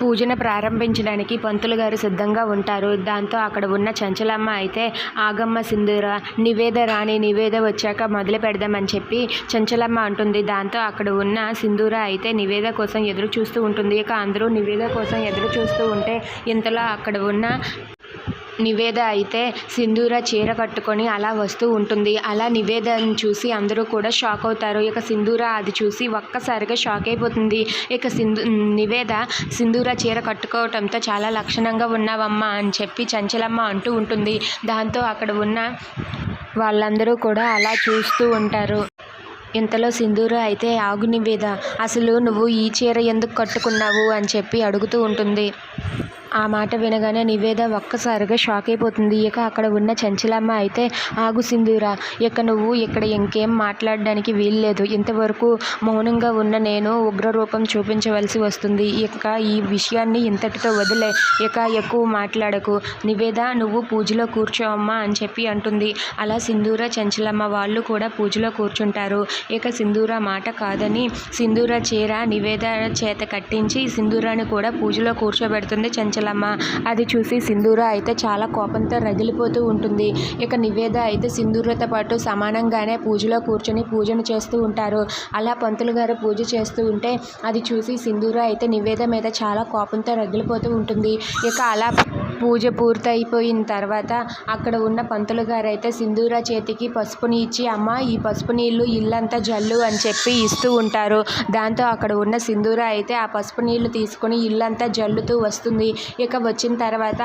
పూజను ప్రారంభించడానికి పంతులు గారు సిద్ధంగా ఉంటారు. దాంతో అక్కడ ఉన్న చంచలమ్మ అయితే ఆగమ్మ సింధూర నివేద రాణి నివేద వచ్చాక మొదలు పెడదామని చెప్పి చంచలమ్మ అంటుంది. దాంతో అక్కడ ఉన్న సింధూర అయితే నివేద కోసం ఎదురు చూస్తూ ఉంటుంది. ఇక అందరూ నివేద కోసం ఎదురు చూస్తూ ఉంటే ఇంతలో అక్కడ ఉన్న నివేద అయితే సింధూర చీర కట్టుకొని అలా వస్తూ ఉంటుంది. అలా నివేదను చూసి అందరూ కూడా షాక్ అవుతారు. ఇక సింధూర అది చూసి ఒక్కసారిగా షాక్ అయిపోతుంది. ఇక సింధు నివేద సింధూర చీర కట్టుకోవటంతో చాలా లక్షణంగా ఉన్నావమ్మా అని చెప్పి చంచలమ్మ అంటూ ఉంటుంది. దాంతో అక్కడ ఉన్న వాళ్ళందరూ కూడా అలా చూస్తూ ఉంటారు. ఇంతలో సింధూర అయితే ఆగు నివేద అసలు నువ్వు ఈ చీర ఎందుకు కట్టుకున్నావు? అని చెప్పి అడుగుతూ ఉంటుంది. ఆ మాట వినగానే నివేద ఒక్కసారిగా షాక్ అయిపోతుంది. ఇక అక్కడ ఉన్న చంచలమ్మ అయితే ఆగు సింధూరా ఇక నువ్వు ఇక్కడ ఇంకేం మాట్లాడడానికి వీల్లేదు. ఇంతవరకు మౌనంగా ఉన్న నేను ఉగ్రరూపం చూపించవలసి వస్తుంది. ఇక ఈ విషయాన్ని ఇంతటితో వదిలే. ఇక ఎక్కువ మాట్లాడకు. నివేద నువ్వు పూజలో కూర్చోవమ్మా అని చెప్పి అంటుంది. అలా సింధూర చంచలమ్మ వాళ్ళు కూడా పూజలో కూర్చుంటారు. ఇక సింధూర మాట కాదని సింధూర చీర నివేద చేత కట్టించి సింధూరాన్ని కూడా పూజలో కూర్చోబెడుతుంది చంచలమ్మ అది చూసి సింధూర అయితే చాలా కోపంతో రగిలిపోతూ ఉంటుంది. ఇక నివేద అయితే సింధూరతో పాటు సమానంగానే పూజలో కూర్చొని పూజను చేస్తూ ఉంటారు. అలా పంతులు గారు పూజ చేస్తూ ఉంటే అది చూసి సింధూర అయితే నివేద మీద చాలా కోపంతో రగిలిపోతూ ఉంటుంది. ఇక అలా పూజ పూర్తయిపోయిన తర్వాత అక్కడ ఉన్న పంతులు గారు అయితే సింధూర చేతికి పసుపుని ఇచ్చి అమ్మ ఈ పసుపు నీళ్ళు ఇల్లంతా జల్లు అని చెప్పి ఇస్తూ ఉంటారు. దాంతో అక్కడ ఉన్న సింధూర అయితే ఆ పసుపు నీళ్ళు తీసుకొని ఇల్లంతా జల్లుతూ వస్తుంది. ఇక వచ్చిన తర్వాత